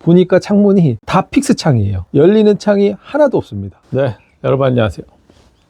보니까 창문이 다 픽스 창이에요. 열리는 창이 하나도 없습니다. 네, 여러분 안녕하세요.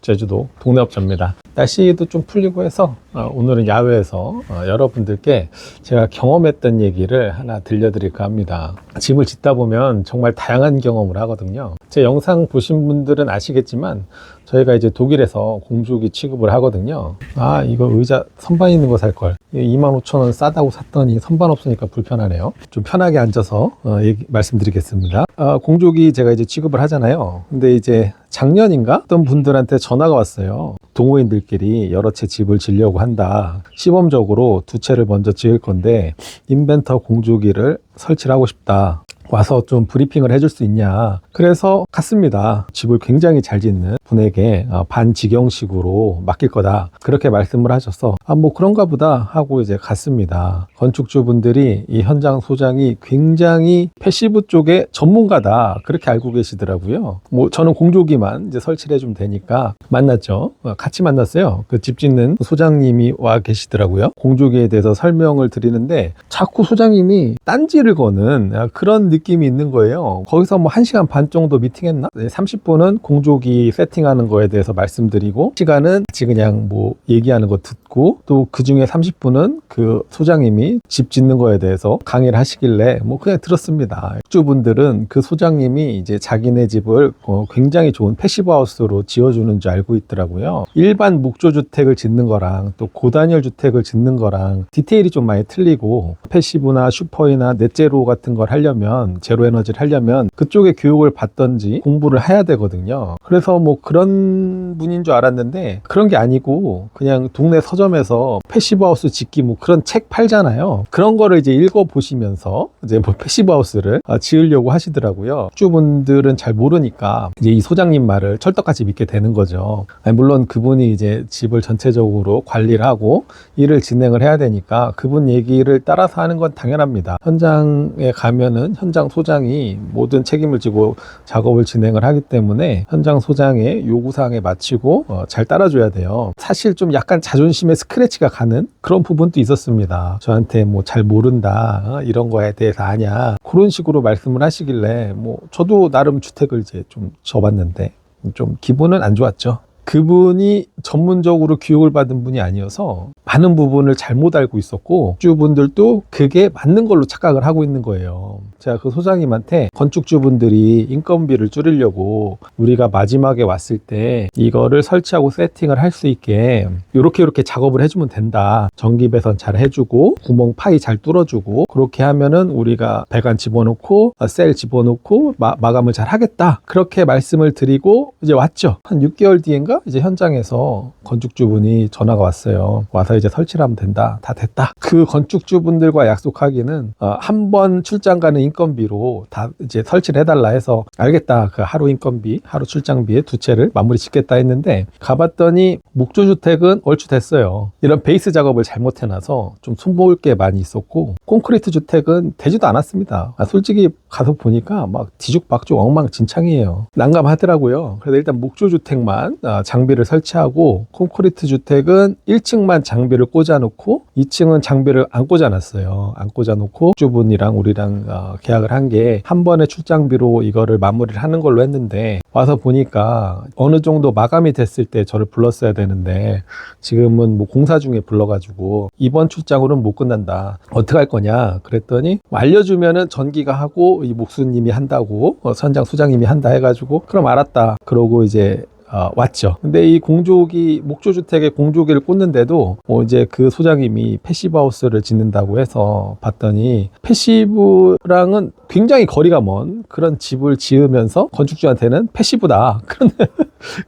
제주도 동네업자입니다. 날씨도 좀 풀리고 해서 어, 오늘은 야외에서 어, 여러분들께 제가 경험했던 얘기를 하나 들려드릴까 합니다. 집을 짓다 보면 정말 다양한 경험을 하거든요. 제 영상 보신 분들은 아시겠지만 저희가 이제 독일에서 공주기 취급을 하거든요. 아, 이거 의자 선반 있는 거 살 걸. 25,000원 싸다고 샀더니 선반 없으니까 불편하네요. 좀 편하게 앉아서 어, 얘기, 말씀드리겠습니다. 아, 공주기 제가 이제 취급을 하잖아요. 근데 이제 작년인가 어떤 분들한테 전화가 왔어요. 동호인들끼리 여러 채 집을 지려고 한다. 시범적으로 두 채를 먼저 지을 건데 인벤터 공주기를 설치를 하고 싶다. 와서 좀 브리핑을 해줄 수 있냐. 그래서 갔습니다. 집을 굉장히 잘 짓는 분에게 어, 반직영식으로 맡길 거다. 그렇게 말씀을 하셔서, 아, 뭐 그런가 보다 하고 이제 갔습니다. 건축주분들이 이 현장 소장이 굉장히 패시브 쪽에 전문가다. 그렇게 알고 계시더라고요. 뭐 저는 공조기만 이제 설치를 해주면 되니까 만났죠. 어, 같이 만났어요. 그 집 짓는 소장님이 와 계시더라고요. 공조기에 대해서 설명을 드리는데 자꾸 소장님이 딴지를 거는 그런 느낌이 있는 거예요. 거기서 뭐 1시간 반 정도 미팅했나? 30분은 공조기 세팅하는 거에 대해서 말씀드리고 시간은 같이 그냥 뭐 얘기하는 거 듣 고 또 그 중에 30분은 그 소장님이 집 짓는 거에 대해서 강의를 하시길래 뭐 그냥 들었습니다. 주분들은 그 소장님이 이제 자기네 집을 어, 굉장히 좋은 패시브 하우스로 지어주는 줄 알고 있더라고요. 일반 목조 주택을 짓는 거랑 또 고단열 주택을 짓는 거랑 디테일이 좀 많이 틀리고 패시브나 슈퍼이나 넷제로 같은 걸 하려면 제로 에너지를 하려면 그쪽에 교육을 받던지 공부를 해야 되거든요. 그래서 뭐 그런 분인 줄 알았는데 그런 게 아니고 그냥 동네 서점 에서 패시브 하우스 짓기 뭐 그런 책 팔잖아요. 그런 거를 이제 읽어 보시면서 이제 뭐 패시브 하우스를 아, 지으려고 하시더라고요. 주분들은 잘 모르니까 이제 이 소장님 말을 철떡같이 믿게 되는 거죠. 물론 그분이 이제 집을 전체적으로 관리를 하고 일을 진행을 해야 되니까 그분 얘기를 따라서 하는 건 당연합니다. 현장에 가면은 현장 소장이 모든 책임을 지고 작업을 진행을 하기 때문에 현장 소장의 요구사항에 맞추고 어, 잘 따라줘야 돼요. 사실 좀 약간 자존심 에 스크래치가 가는 그런 부분도 있었습니다. 저한테 뭐 잘 모른다 어, 이런 거에 대해서 아냐 그런 식으로 말씀을 하시길래 뭐 저도 나름 주택을 이제 좀 접었는데 좀 기분은 안 좋았죠. 그분이 전문적으로 교육을 받은 분이 아니어서 많은 부분을 잘못 알고 있었고 건축주분들도 그게 맞는 걸로 착각을 하고 있는 거예요. 제가 그 소장님한테 건축주분들이 인건비를 줄이려고 우리가 마지막에 왔을 때 이거를 설치하고 세팅을 할 수 있게 이렇게 이렇게 작업을 해주면 된다. 전기 배선 잘 해주고 구멍 파이 잘 뚫어주고 그렇게 하면은 우리가 배관 집어넣고 어, 셀 집어넣고 마, 마감을 잘 하겠다. 그렇게 말씀을 드리고 이제 왔죠. 한 6개월 뒤인가 이제 현장에서 건축주분이 전화가 왔어요. 와서 이제 설치를 하면 된다. 다 됐다. 그 건축주분들과 약속하기는 어, 한번 출장 가는 인건비로 다 이제 설치를 해달라 해서 알겠다. 그 하루 인건비, 하루 출장비에 두 채를 마무리 짓겠다 했는데 가봤더니 목조 주택은 얼추 됐어요. 이런 베이스 작업을 잘못해놔서 좀 손볼 게 많이 있었고 콘크리트 주택은 되지도 않았습니다. 아, 솔직히 가서 보니까 막 뒤죽박죽 엉망진창이에요. 난감하더라고요. 그래서 일단 목조 주택만 아, 장비를 설치하고 콘크리트 주택은 1층만 장비를 꽂아놓고 2층은 장비를 안 꽂아놨어요. 안 꽂아놓고 주분이랑 우리랑 어, 계약을 한 게 한 번의 출장비로 이거를 마무리를 하는 걸로 했는데 와서 보니까 어느 정도 마감이 됐을 때 저를 불렀어야 되는데 지금은 뭐 공사 중에 불러가지고 이번 출장으로는 못 끝난다. 어떻게 할 거냐? 그랬더니 뭐 알려주면은 전기가 하고 이 목수님이 한다고 어, 선장 소장님이 한다 해가지고 그럼 알았다. 그러고 이제 어, 왔죠. 근데 이 공조기 목조주택에 공조기를 꽂는데도 뭐 이제 그 소장님이 패시브 하우스를 짓는다고 해서 봤더니 패시브랑은 굉장히 거리가 먼 그런 집을 지으면서 건축주한테는 패시브다. 그런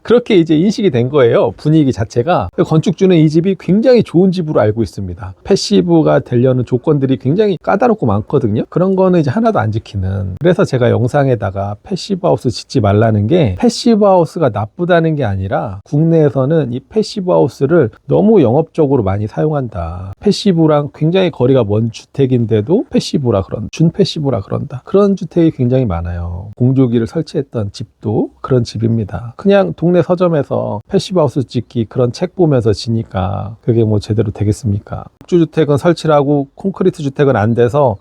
그렇게 이제 인식이 된 거예요. 분위기 자체가. 건축주는 이 집이 굉장히 좋은 집으로 알고 있습니다. 패시브가 되려는 조건들이 굉장히 까다롭고 많거든요. 그런 거는 이제 하나도 안 지키는. 그래서 제가 영상에다가 패시브 하우스 짓지 말라는 게 패시브 하우스가 나쁘다는 게 아니라 국내에서는 이 패시브 하우스를 너무 영업적으로 많이 사용한다. 패시브랑 굉장히 거리가 먼 주택인데도 패시브라 그런, 준패시브라 그런다. 그런 주택이 굉장히 많아요. 공조기를 설치했던 집도 그런 집입니다. 그냥 동네 서점에서 패시브 하우스 짓기 그런 책 보면서 지니까 그게 뭐 제대로 되겠습니까? 목조주택은 설치를 하고 콘크리트 주택은 안 돼서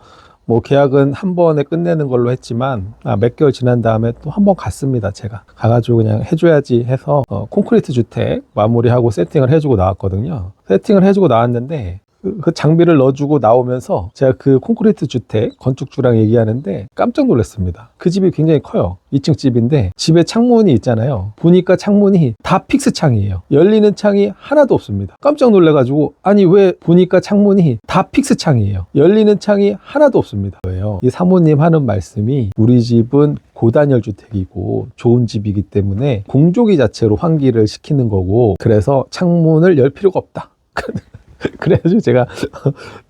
뭐 계약은 한 번에 끝내는 걸로 했지만 아, 몇 개월 지난 다음에 또 한 번 갔습니다. 제가 가가지고 그냥 해줘야지 해서 어, 콘크리트 주택 마무리하고 세팅을 해주고 나왔거든요. 세팅을 해주고 나왔는데 그, 그 장비를 넣어주고 나오면서 제가 그 콘크리트 주택 건축주랑 얘기하는데 깜짝 놀랐습니다. 그 집이 굉장히 커요. 2층 집인데 집에 창문이 있잖아요. 보니까 창문이 다 픽스 창이에요. 열리는 창이 하나도 없습니다. 깜짝 놀래가지고 아니 왜 보니까 창문이 다 픽스 창이에요. 열리는 창이 하나도 없습니다. 왜요? 이 사모님 하는 말씀이 우리 집은 고단열 주택이고 좋은 집이기 때문에 공조기 자체로 환기를 시키는 거고 그래서 창문을 열 필요가 없다. 그래가지고 제가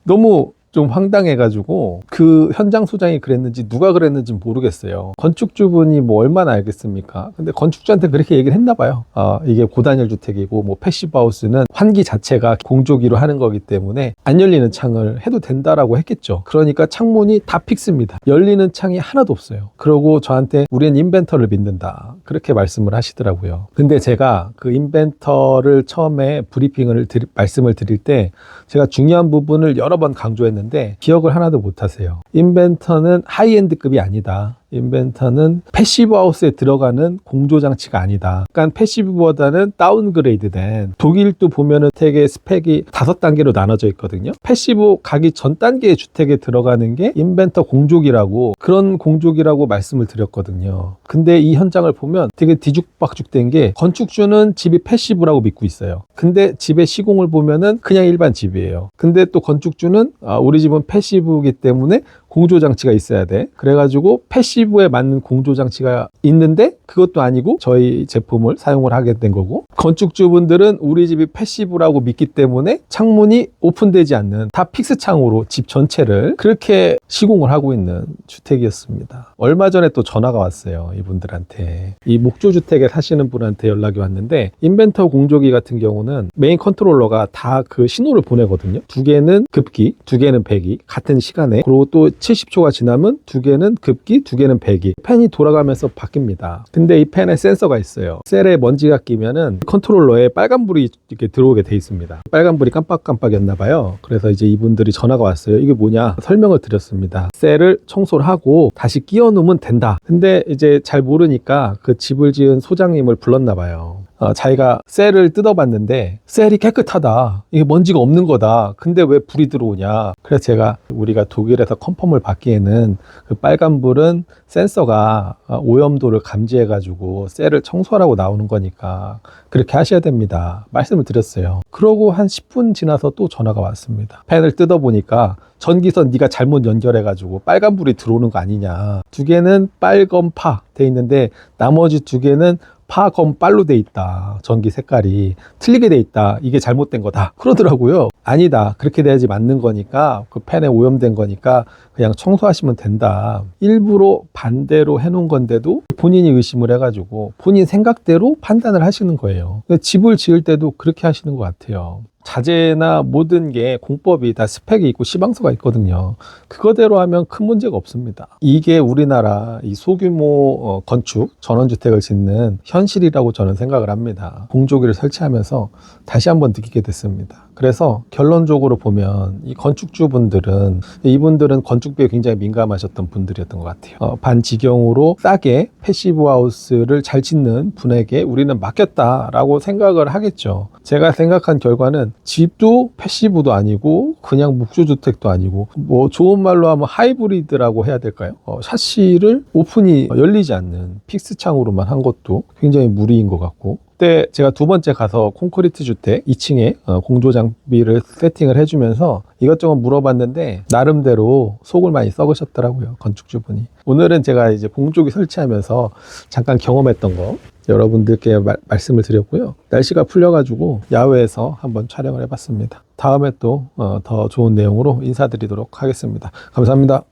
너무 좀 황당해가지고 그 현장 소장이 그랬는지 누가 그랬는지 모르겠어요. 건축주분이 뭐 얼마나 알겠습니까? 근데 건축주한테 그렇게 얘기를 했나 봐요. 아, 이게 고단열 주택이고 뭐 패시브 하우스는 환기 자체가 공조기로 하는 거기 때문에 안 열리는 창을 해도 된다라고 했겠죠. 그러니까 창문이 다 픽스입니다. 열리는 창이 하나도 없어요. 그러고 저한테 우리는 인벤터를 믿는다. 그렇게 말씀을 하시더라고요. 근데 제가 그 인벤터를 처음에 브리핑을 드리- 말씀을 드릴 때 제가 중요한 부분을 여러 번 강조했는데 기억을 하나도 못 하세요. 인벤터는 하이엔드급이 아니다. 인벤터는 패시브 하우스에 들어가는 공조 장치가 아니다. 약간 패시브보다는 다운그레이드된 독일도 보면은 되게 스펙이 다섯 단계로 나눠져 있거든요. 패시브 가기 전 단계의 주택에 들어가는 게 인벤터 공조기라고 그런 공조기라고 말씀을 드렸거든요. 근데 이 현장을 보면 되게 뒤죽박죽된 게 건축주는 집이 패시브라고 믿고 있어요. 근데 집의 시공을 보면은 그냥 일반 집이에요. 근데 또 건축주는 아, 우리 집은 패시브이기 때문에 공조 장치가 있어야 돼. 그래가지고 패시브에 맞는 공조 장치가 있는데 그것도 아니고 저희 제품을 사용을 하게 된 거고 건축주분들은 우리 집이 패시브라고 믿기 때문에 창문이 오픈되지 않는 다 픽스 창으로 집 전체를 그렇게 시공을 하고 있는 주택이었습니다. 얼마 전에 또 전화가 왔어요. 이분들한테 이 목조 주택에 사시는 분한테 연락이 왔는데 인벤터 공조기 같은 경우는 메인 컨트롤러가 다 그 신호를 보내거든요. 두 개는 급기, 두 개는 배기 같은 시간에 그리고 또 70초가 지나면 두 개는 급기, 두 개는 배기. 팬이 돌아가면서 바뀝니다. 근데 이 팬에 센서가 있어요. 셀에 먼지가 끼면은 컨트롤러에 빨간불이 이렇게 들어오게 돼 있습니다. 빨간불이 깜빡깜빡였나 봐요. 그래서 이제 이분들이 전화가 왔어요. 이게 뭐냐? 설명을 드렸습니다. 셀을 청소를 하고 다시 끼워 놓으면 된다. 근데 이제 잘 모르니까 그 집을 지은 소장님을 불렀나 봐요. 어, 자기가 셀을 뜯어봤는데 셀이 깨끗하다. 이게 먼지가 없는 거다. 근데 왜 불이 들어오냐? 그래서 제가 우리가 독일에서 컨펌을 받기에는 그 빨간 불은 센서가 어, 오염도를 감지해 가지고 셀을 청소하라고 나오는 거니까 그렇게 하셔야 됩니다. 말씀을 드렸어요. 그러고 한 10분 지나서 또 전화가 왔습니다. 팬을 뜯어보니까 전기선 네가 잘못 연결해 가지고 빨간 불이 들어오는 거 아니냐. 두 개는 빨검파 돼 있는데 나머지 두 개는 파검 빨로 돼 있다. 전기 색깔이 틀리게 돼 있다. 이게 잘못된 거다. 그러더라고요. 아니다. 그렇게 돼야지 맞는 거니까 그 팬에 오염된 거니까 그냥 청소하시면 된다. 일부러 반대로 해놓은 건데도 본인이 의심을 해가지고 본인 생각대로 판단을 하시는 거예요. 집을 지을 때도 그렇게 하시는 것 같아요. 자재나 모든 게 공법이 다 스펙이 있고 시방서가 있거든요. 그거대로 하면 큰 문제가 없습니다. 이게 우리나라 이 소규모 어, 건축 전원주택을 짓는 현실이라고 저는 생각을 합니다. 공조기를 설치하면서 다시 한번 느끼게 됐습니다. 그래서 결론적으로 보면 이 건축주분들은 이분들은 건축비에 굉장히 민감하셨던 분들이었던 것 같아요. 어, 반지경으로 싸게 패시브 하우스를 잘 짓는 분에게 우리는 맡겼다라고 생각을 하겠죠. 제가 생각한 결과는 집도 패시브도 아니고 그냥 묵조주택도 아니고 뭐 좋은 말로 하면 하이브리드라고 해야 될까요? 어, 샤시를 오픈이 열리지 않는 픽스 창으로만 한 것도 굉장히 무리인 것 같고 그때 제가 두 번째 가서 콘크리트 주택 2층에 어, 공조 장비를 세팅을 해주면서 이것저것 물어봤는데 나름대로 속을 많이 썩으셨더라고요 건축주분이. 오늘은 제가 이제 공조기 설치하면서 잠깐 경험했던 거 여러분들께 말, 말씀을 드렸고요. 날씨가 풀려가지고 야외에서 한번 촬영을 해봤습니다. 다음에 또 어, 더 좋은 내용으로 인사드리도록 하겠습니다. 감사합니다